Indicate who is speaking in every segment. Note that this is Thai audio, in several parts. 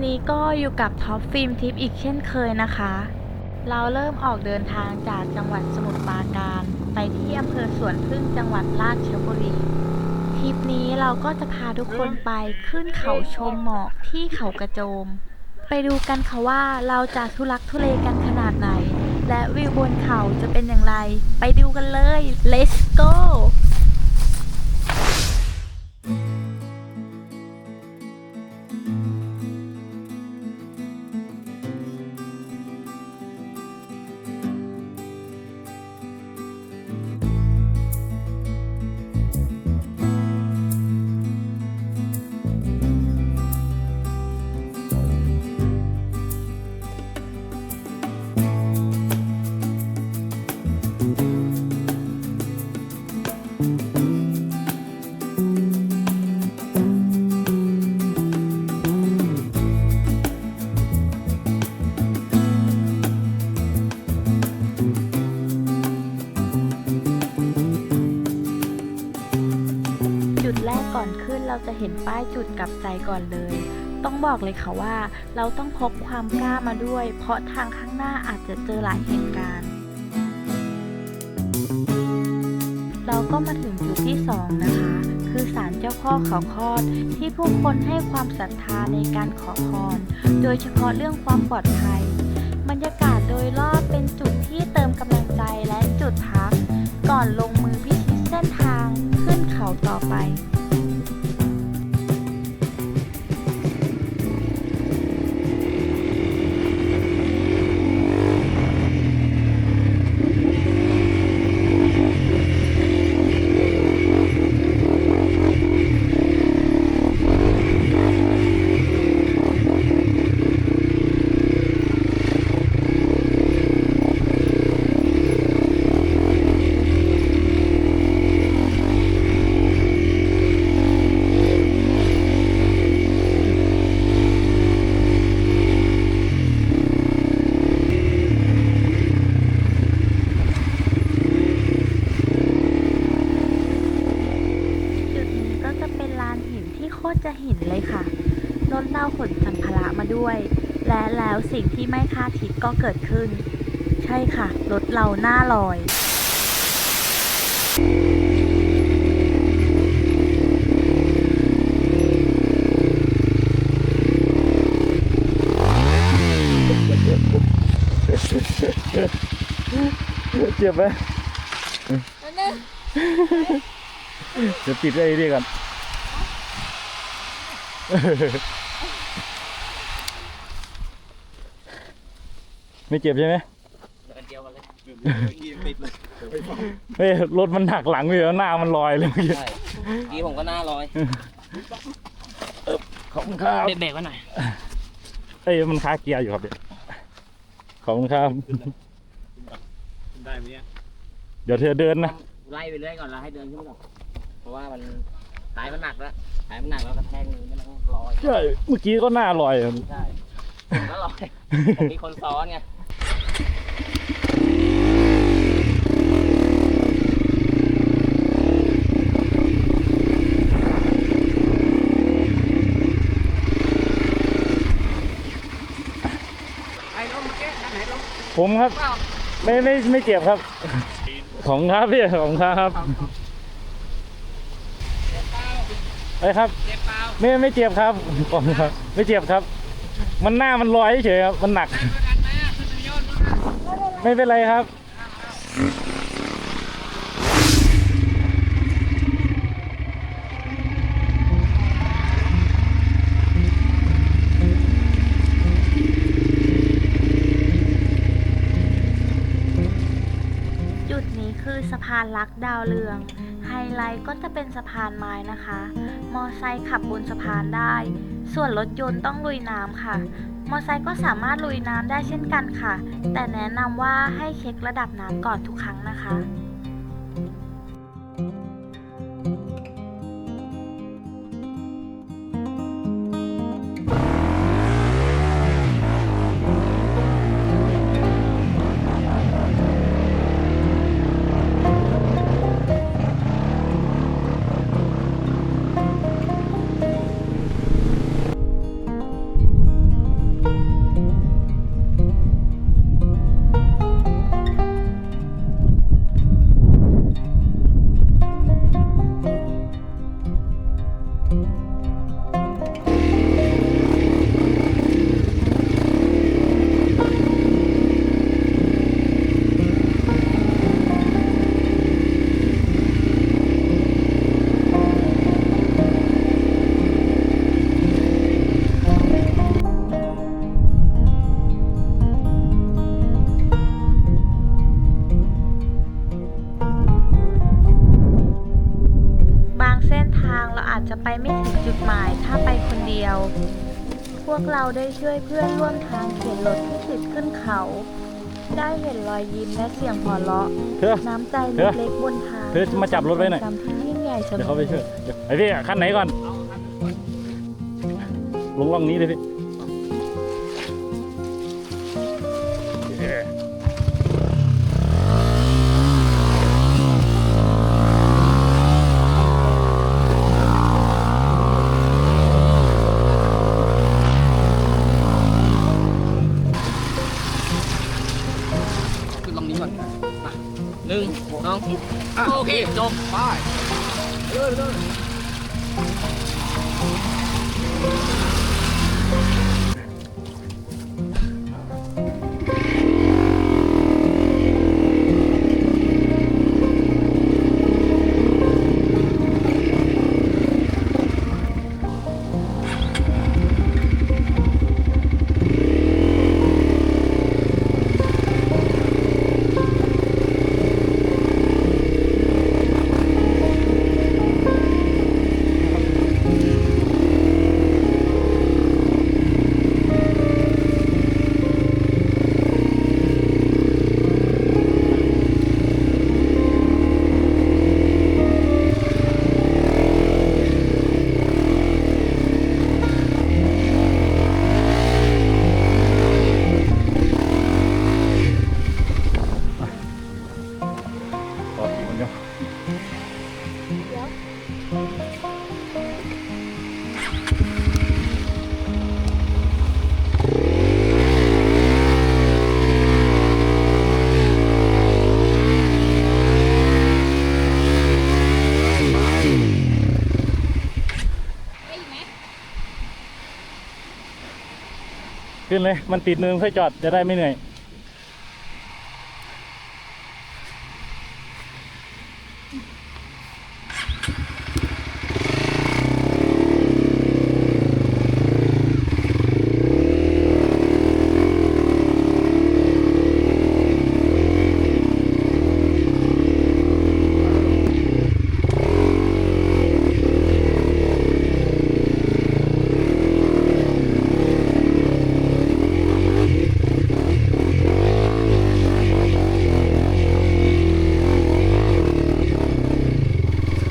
Speaker 1: วันนี้ก็อยู่กับท็อปฟิล์มทิปอีกเช่นเคยนะคะ เราเริ่มออกเดินทางจากจังหวัดสมุทรปราการ ไปที่อำเภอสวนพึ่งจังหวัดราชบุรีทริปนี้เราก็จะพาทุกคนไปขึ้นเขาชมหมอกที่เขากระโจม ไปดูกันค่ะว่าเราจะทุลักทุเลกันขนาดไหน และวิวบนเขาจะเป็นอย่างไร ไปดูกันเลย let's go เราจะเห็นป้ายจุดกลับใจก่อนเลย ต้องบอกเลยค่ะว่า เราต้องพกความกล้ามาด้วย เพราะทางข้างหน้าอาจจะเจอหลายเหตุการณ์ เราก็มาถึงจุดที่สองนะคะ คือศาลเจ้าพ่อเขาคอด ที่ผู้คนให้ความศรัทธาในการขอพร โดยเฉพาะเรื่องความปลอดภัย บรรยากาศโดยรอบเป็นจุดที่เติมกำลังใจและจุดพัก ก่อนลงมือพิชิตเส้นทางขึ้นเขาต่อไป จุดนี้ก็จะเป็นลานหินที่โคตรจะหินเลยค่ะ รถเราขนสัมภาระมาด้วย และแล้วสิ่งที่ไม่คาดคิด ก็เกิดขึ้น ใช่ค่ะ รถเราหน้าลอย
Speaker 2: เจ็บไหมเดี๋ยวปิดไอ้นี่ก่อน ไม่เจ็บใช่ไหม
Speaker 3: เดินเดียวกันเลย
Speaker 2: เฮ้ยรถมันหักหลังเลยแล้วหน้ามันลอยเลยเมื่อกี้
Speaker 3: ใช่เมื่อกี้ผมก็หน้าลอย
Speaker 2: ขอบคุณครับ
Speaker 3: เบรกๆไว้หน่อย
Speaker 2: เอ้ยมันค้าเกียร์อยู่ครับเนี่ยขอบคุณครับ
Speaker 4: ได้ไหมเนี่ย
Speaker 2: เดี๋ยวเธอเดินนะ
Speaker 3: ไล่ไปเรื่อยก่อนแล้วให้เดินขึ้นมาก่อนเพราะว่ามันสายมันหนักแล้วสายมันหนักแล้วกระแทกมือมันลอย
Speaker 2: ใช่เมื่อกี้ก็หน้าลอย
Speaker 3: ใช่ผมก็ลอยผมมีคนซ้อนไง
Speaker 2: ผมครับ ไม่ไม่ไม่เจ็บครับ ของครับพี่ของครับไปครับ
Speaker 3: เจ็บเปล่า
Speaker 2: ไม่ไม่เจ็บครับผมครับ ไม่เจ็บครับ มันหน้ามันลอยเฉยครับ มันหนัก
Speaker 3: ประกันไหมอะขึ้นไปยอดมั้งอะ
Speaker 2: ไม่เป็นไรครับ
Speaker 1: ลักดาวเรือง ไฮไลท์ก็จะเป็นสะพานไม้นะคะ มอไซค์ขับบนสะพานได้ ส่วนรถยนต์ต้องลุยน้ำค่ะ มอไซค์ก็สามารถลุยน้ำได้เช่นกันค่ะ แต่แนะนำว่าให้เช็คระดับน้ำก่อนทุกครั้งนะคะ ได้ช่วยเพื่อนร่วมทางเข็นรถที่ติดขึ้นเขา ได้เห็นรอยยิ้มและเสียงหัวเราะ
Speaker 2: เธอ
Speaker 1: น้ำใจ
Speaker 2: เธอ
Speaker 1: เล็กๆบนทาง
Speaker 2: เธอมาจับรถไว้หน่อย
Speaker 1: จำที่ยิ่งใหญ่เสม
Speaker 2: เดี๋ยว
Speaker 1: อ
Speaker 2: เขาไปช่วยเดี๋ยวไอพี่คันไหนก่อน ลงล่องนี้เลยพี่
Speaker 3: ก่อนมาหนึ่งสองโอเคจบไปเดินเดิน
Speaker 2: ต่อ ขึ้นเลย มันติดเนินค่อยจอดจะได้ไม่เหนื่อย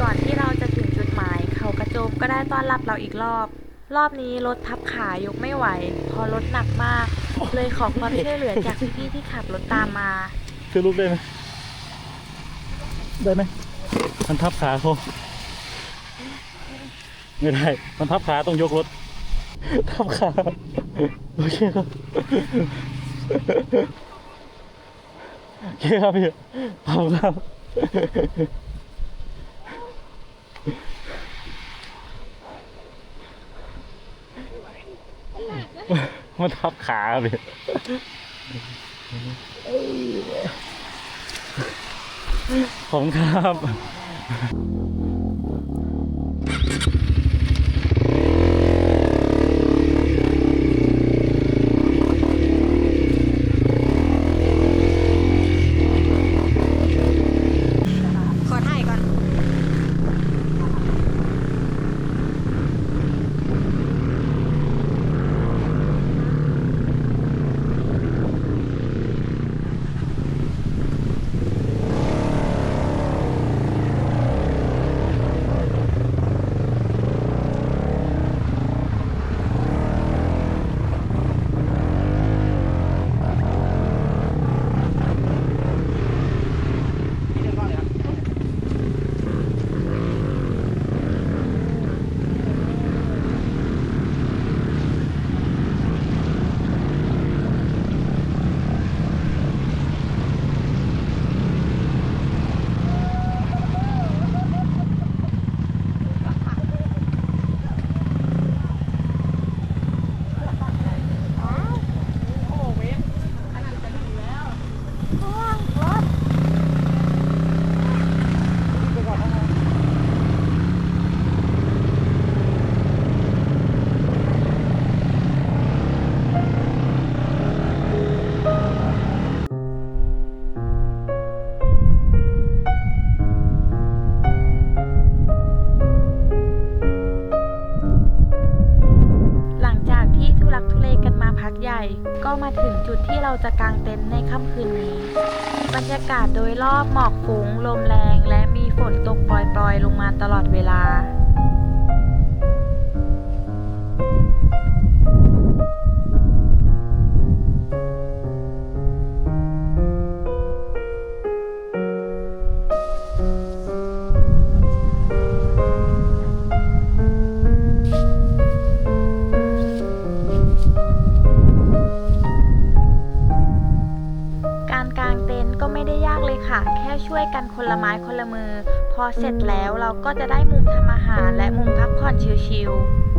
Speaker 1: ก่อนที่เราจะถึงจุดหมาย เขากระโจมก็ได้ต้อนรับเราอีกรอบ รอบนี้รถทับขายกไม่ไหว พอรถหนักมาก เลยขอความช่วยเหลือจากพี่ที่ขับรถตามมา
Speaker 2: ซื้อลูกได้ไหมได้ไหมมันทับขาเขาไม่ได้ มันทับขาต้องยกรถ ทับขาโอเคครับโอเคครับพี่ขอบคุณครับ มันทับขาครับพี่ขอบคุณครับ
Speaker 1: ช่วยกันคนละไม้คนละมือ พอเสร็จแล้วเราก็จะได้มุมทำอาหารและมุมพักผ่อนชิลๆ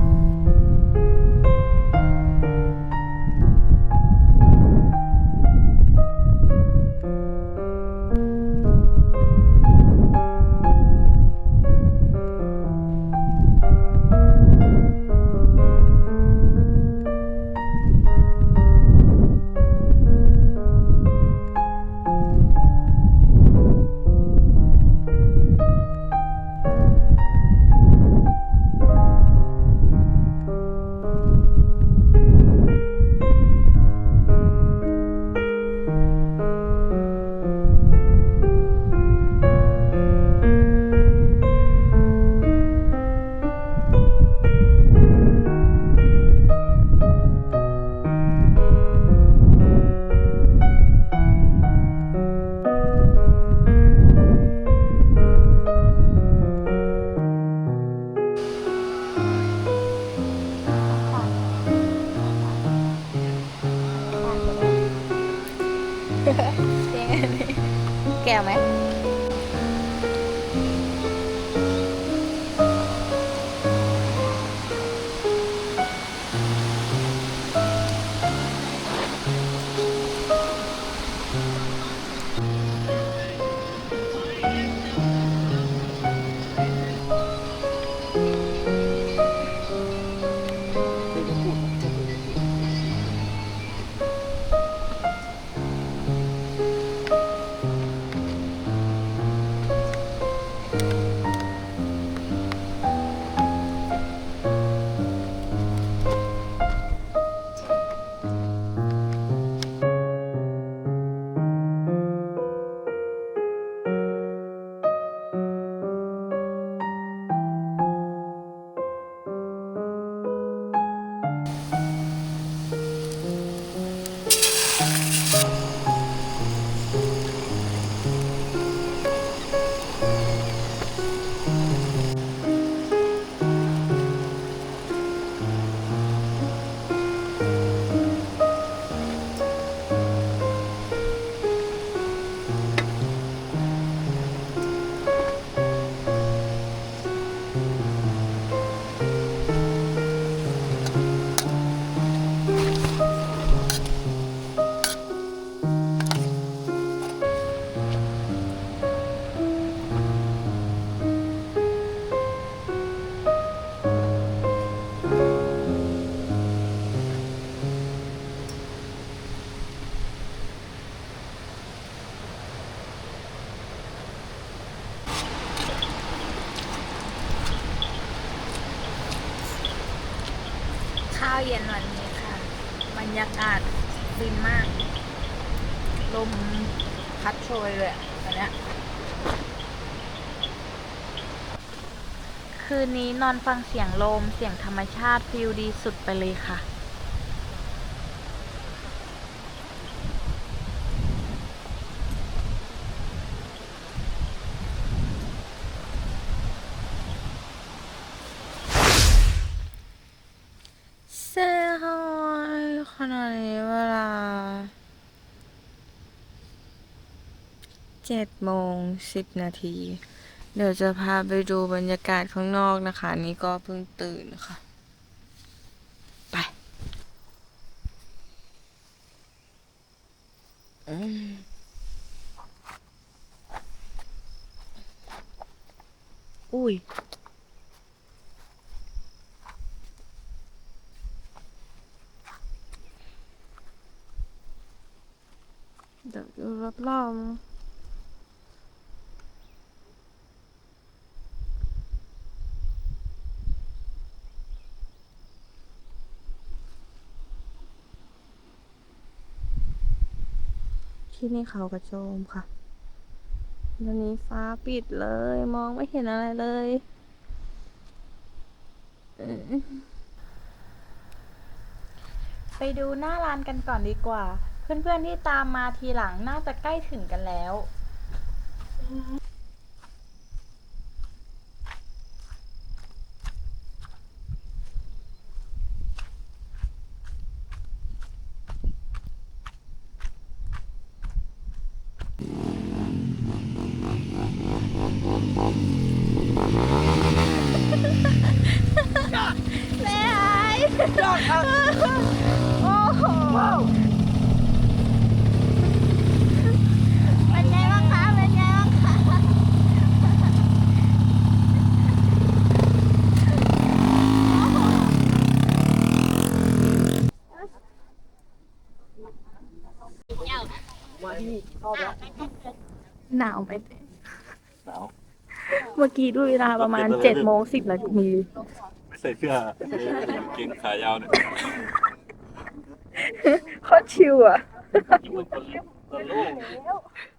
Speaker 1: รยากาศฟินมาก ลมพัดโชยเลยอะตอนเนี้ยคืนนี้นอนฟังเสียงลมเสียงธรรมชาติฟิลดีสุดไปเลยค่ะ เซ่ฮอยขณะนี้เวลา เจ็ดโมงสิบนาที เดี๋ยวจะพาไปดูบรรยากาศข้างนอกนะคะ นี่ก็เพิ่งตื่นค่ะ ไปอืมอุ้ย เดี๋ยวดูรอบๆ ที่นี่เขากระโจมค่ะวันนี้ฟ้าปิดเลย มองไม่เห็นอะไรเลยไปดูหน้าร้านกันก่อนดีกว่า เพื่อนๆที่ตามมาทีหลังน่าจะใกล้ถึงกันแล้ว แม่หา ยจอดครับโอ้โหเป็นไงบ้างคะเป็นไงบ้างคะหนาวไหมเต้
Speaker 2: หนาว
Speaker 1: เมื่อกี้ดูเวลาประมาณเจ็ดโมงสิบนาที
Speaker 2: ไม่ ใส่เสื้อกางเกงขายาวเนี่ย
Speaker 1: โคตรชิวอะ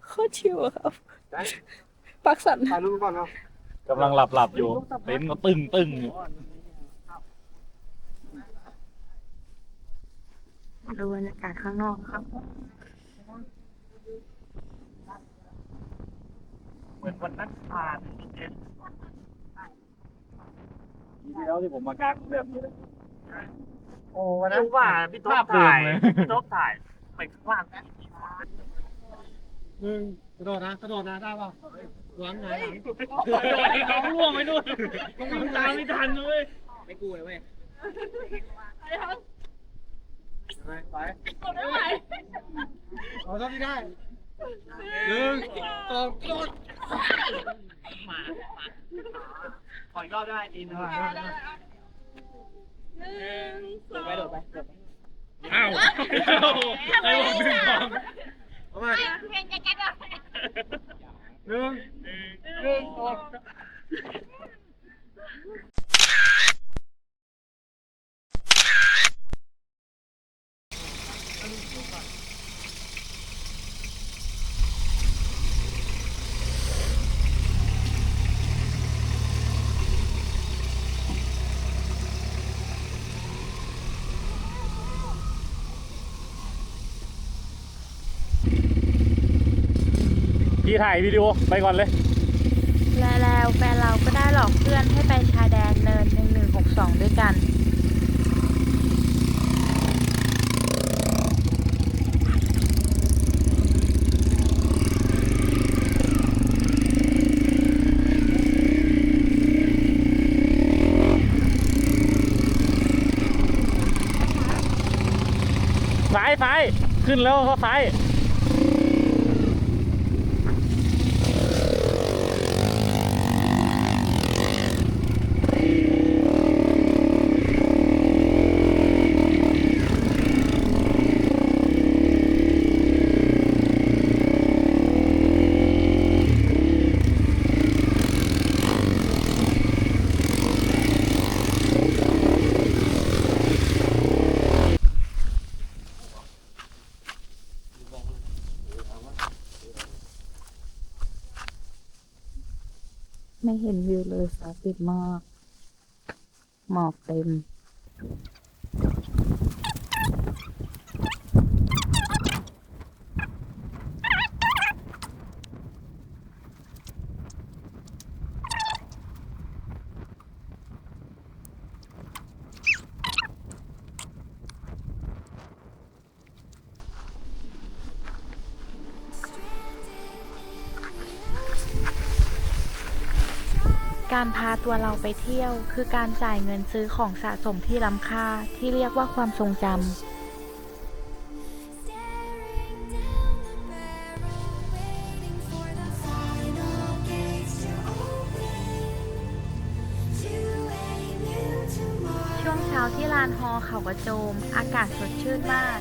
Speaker 1: โคตรชิวอะครับ ปักสัน
Speaker 2: กำลังหลับหลับๆอยู่เต็นท์ก็ตึงตึงๆอยู่
Speaker 1: ดูบรรยากาศข้างนอกครับ
Speaker 2: เหมือนวันนั้นผ่าน ที่แล้วที่ผมมากางแบบนี้เลย
Speaker 3: โอ้วันนั้นว่าพี่ต๊อบ
Speaker 2: ภาพเดิ
Speaker 3: ถ่ามย
Speaker 2: เลย
Speaker 3: พี่ต๊อบถ่ายไปข้างล่าง
Speaker 5: มึงกระโดดนะกระโดดนะได้ป่ะหลังไหนหลัง
Speaker 2: น้องร่วงไปด้วยต้องวิ่งตามไม่ทันเลย
Speaker 3: ไม่กูเลยเว้ย
Speaker 5: ไปเอาเท่าที่ได้หนึ่งสองกระโดด
Speaker 3: ข ออีกรอบได้ดีนะไปโดดไปโดดไป
Speaker 2: อ้าวไอ้บอกดึงของ
Speaker 5: เอามาหนึ่งหนึ่งสอง
Speaker 6: พี่ถ่ายวิดีโอไปก่อนเลย
Speaker 1: และแล้วแฟนเราก็ได้หลอกเพื่อนให้ไปชายแดนเนิน1162 ด้วยกัน
Speaker 6: ซ้ายซ้ายขึ้นแล้วก็ซ้าย
Speaker 1: ไม่เห็นวิวเลยฟ้าปิดมาก หมอกเต็ม การพาตัวเราไปเที่ยว คือการจ่ายเงินซื้อของสะสมที่ล้ำค่าที่เรียกว่าความทรงจำช่วงเช้าที่ลานฮอเขากระโจม อากาศสดชื่นมาก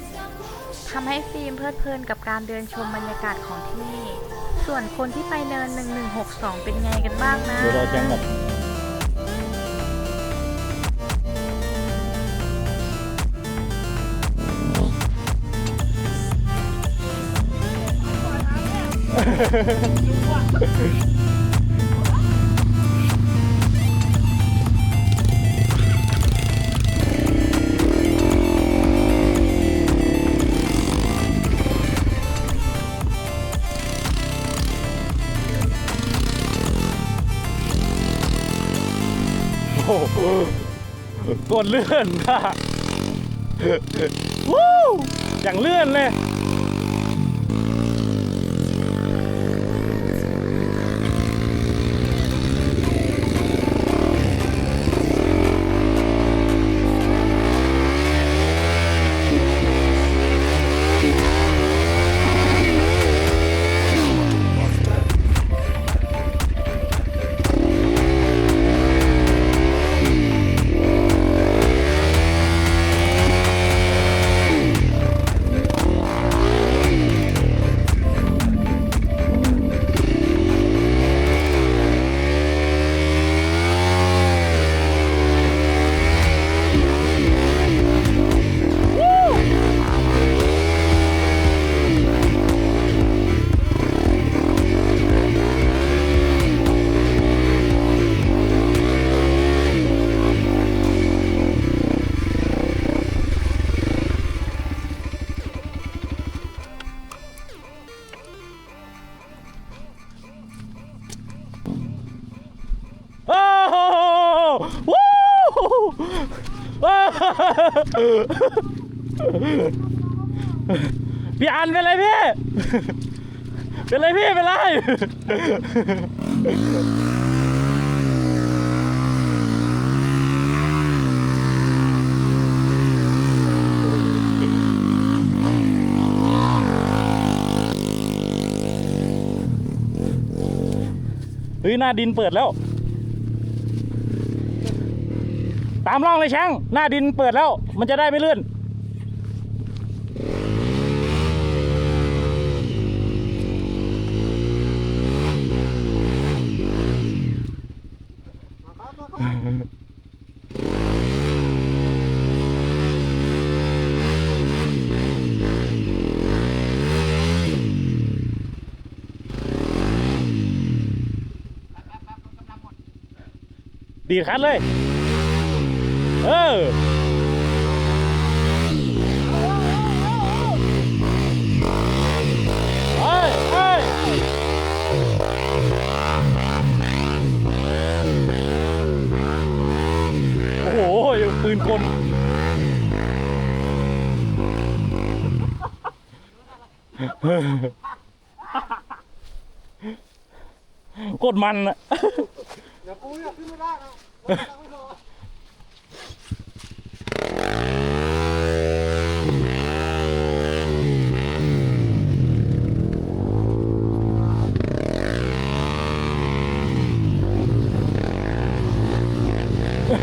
Speaker 1: ทำให้ฟิล์มเพลิดเพลินกับการเดินชมบรรยากาศของที่นี่ ส่วนคนที่ไปเนิน 1162 เป็นไงกันบ้างนะ
Speaker 6: เดี๋ยวเราแจ้งแบบ
Speaker 2: โกดเลื่อนค่ะวู้อย่างเลื่อนเลย พี่อันเป็นไรพี่ เป็นไรพี่เป็นไร เฮ้ยหน้าดินเปิดแล้ว ตามร่องเลยช่าง หน้าดินเปิดแล้ว มันจะได้ไม่เลื่อนดีคัดเลย เออเฮ้ยเฮ้ยโอ้โหปืนกลกดมันอะเ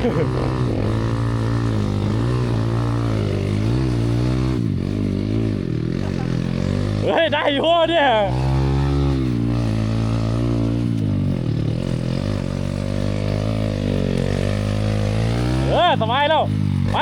Speaker 2: เฮ้ย ได้อยู่เนี่ยเออสบายแล้ว ไป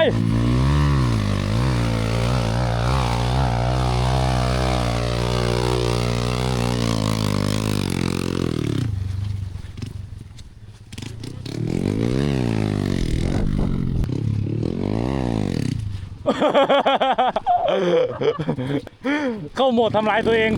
Speaker 2: เข้าโหมดทำลายตัวเอง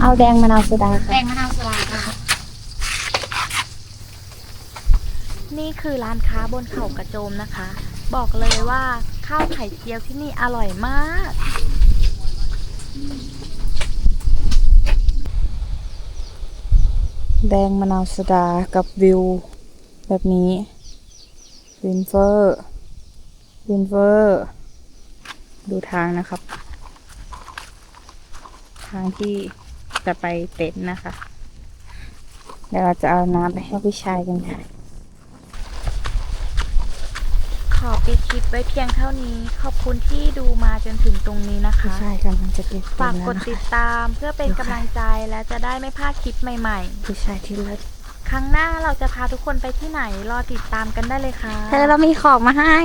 Speaker 1: เอาแดงมะนาวโซดาค่ะ
Speaker 7: แดงมะนาวโซดาค่ะ
Speaker 1: นี่คือร้านค้าบนเขากระโจมนะคะ บอกเลยว่า ข้าวไข่เจียวที่นี่อร่อยมาก
Speaker 6: แดงมะนาวโซดากับวิว แบบนี้วินเฟอร์วินเฟอร์ ดูทางนะครับ ทางที่จะไปเต็นท์นะคะ เดี๋ยวเราจะเอาน้ำไปให้พี่ชายกันค่ะ
Speaker 1: ข อปิดคลิปไว้เพียงเท่านี้ ขอบคุณที่ดูมาจนถึงตรงนี้นะคะ
Speaker 6: ใช่กำลังจะเก็บ
Speaker 1: ฝาก
Speaker 6: เต็ม
Speaker 1: ก
Speaker 6: แล้ว
Speaker 1: ด
Speaker 6: นะ
Speaker 1: ติ
Speaker 6: คะ
Speaker 1: ดตามเพื่อเป็นกำลังใจและจะได้ไม่พลาดคลิปใหม่
Speaker 6: ผู้ชายที่เลิศ
Speaker 1: ๆครั้งหน้าเราจะพาทุกคนไปที่ไหน รอติดตามกันได้เลยค่ะ
Speaker 6: เธอเรามีของมาให้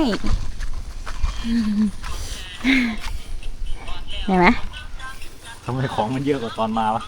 Speaker 6: เห็นไหม
Speaker 2: ทำไมของมันเยอะกว่าตอนมาวะ